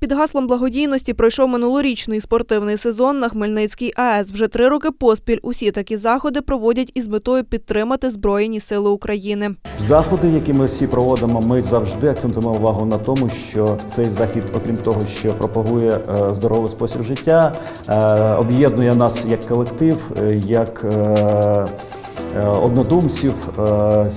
Під гаслом благодійності пройшов минулорічний спортивний сезон на Хмельницькій АЕС. Вже три роки поспіль усі такі заходи проводять із метою підтримати Збройні Сили України. Заходи, які ми всі проводимо, ми завжди акцентуємо увагу на тому, що цей захід, окрім того, що пропагує е, здоровий спосіб життя, е, об'єднує нас як колектив, е, як однодумців.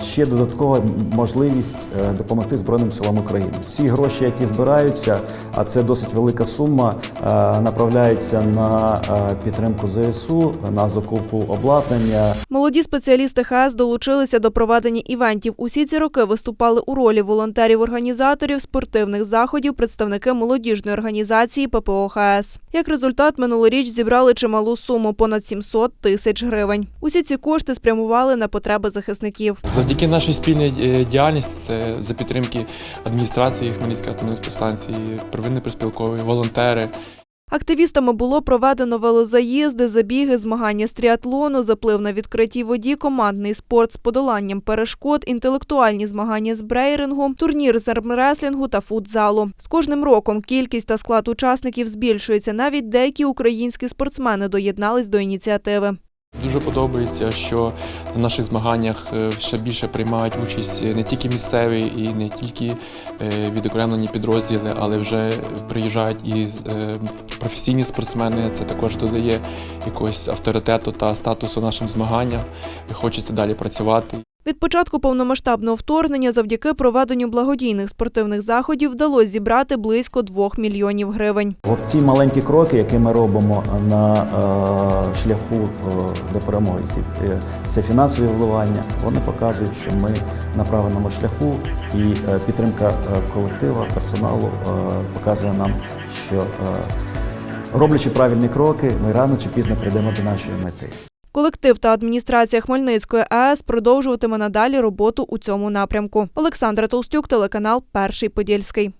Ще додаткова можливість допомогти Збройним силам України. Всі гроші, які збираються, а це досить велика сума, е, направляється на е, підтримку ЗСУ, на закупу обладнання, Молоді спеціалісти ХАЕС долучилися до проведення івентів. Усі ці роки виступали у ролі волонтерів-організаторів спортивних заходів, представники молодіжної організації ППО ХАЕС. Як результат, минулоріч зібрали чималу суму понад 700 тисяч гривень. Усі ці кошти спрямували на потреби захисників. Завдяки нашій спільній е, діяльності, це за підтримки адміністрації Хмельницької атомної станції, первинний приспілковий, волонтери. Активістами було проведено велозаїзди, забіги, змагання з тріатлону, заплив на відкритій воді, командний спорт з подоланням перешкод, інтелектуальні змагання з брейрингу, турнір з армреслінгу та футзалу. З кожним роком кількість та склад учасників збільшується. Навіть деякі українські спортсмени доєднались до ініціативи. Дуже подобається, що на наших змаганнях е, ще більше приймають участь не тільки місцеві і не тільки е, відокремлені підрозділи, але вже приїжджають і е, професійні спортсмени. Це також додає якогось авторитету та статусу нашим змаганням. Хочеться далі працювати. Від початку повномасштабного вторгнення завдяки проведенню благодійних спортивних заходів вдалося зібрати близько 2 мільйонів гривень. Ці маленькі кроки, які ми робимо на е, шляху е, до перемоги, е, це фінансові вливання, вони показують, що ми на правильному шляху, і підтримка колектива, персоналу показує нам, що роблячи правильні кроки, ми рано чи пізно прийдемо до нашої мети. Колектив та адміністрація Хмельницької АЕС продовжуватиме надалі роботу у цьому напрямку. Олександра Толстюк, телеканал Перший Подільський.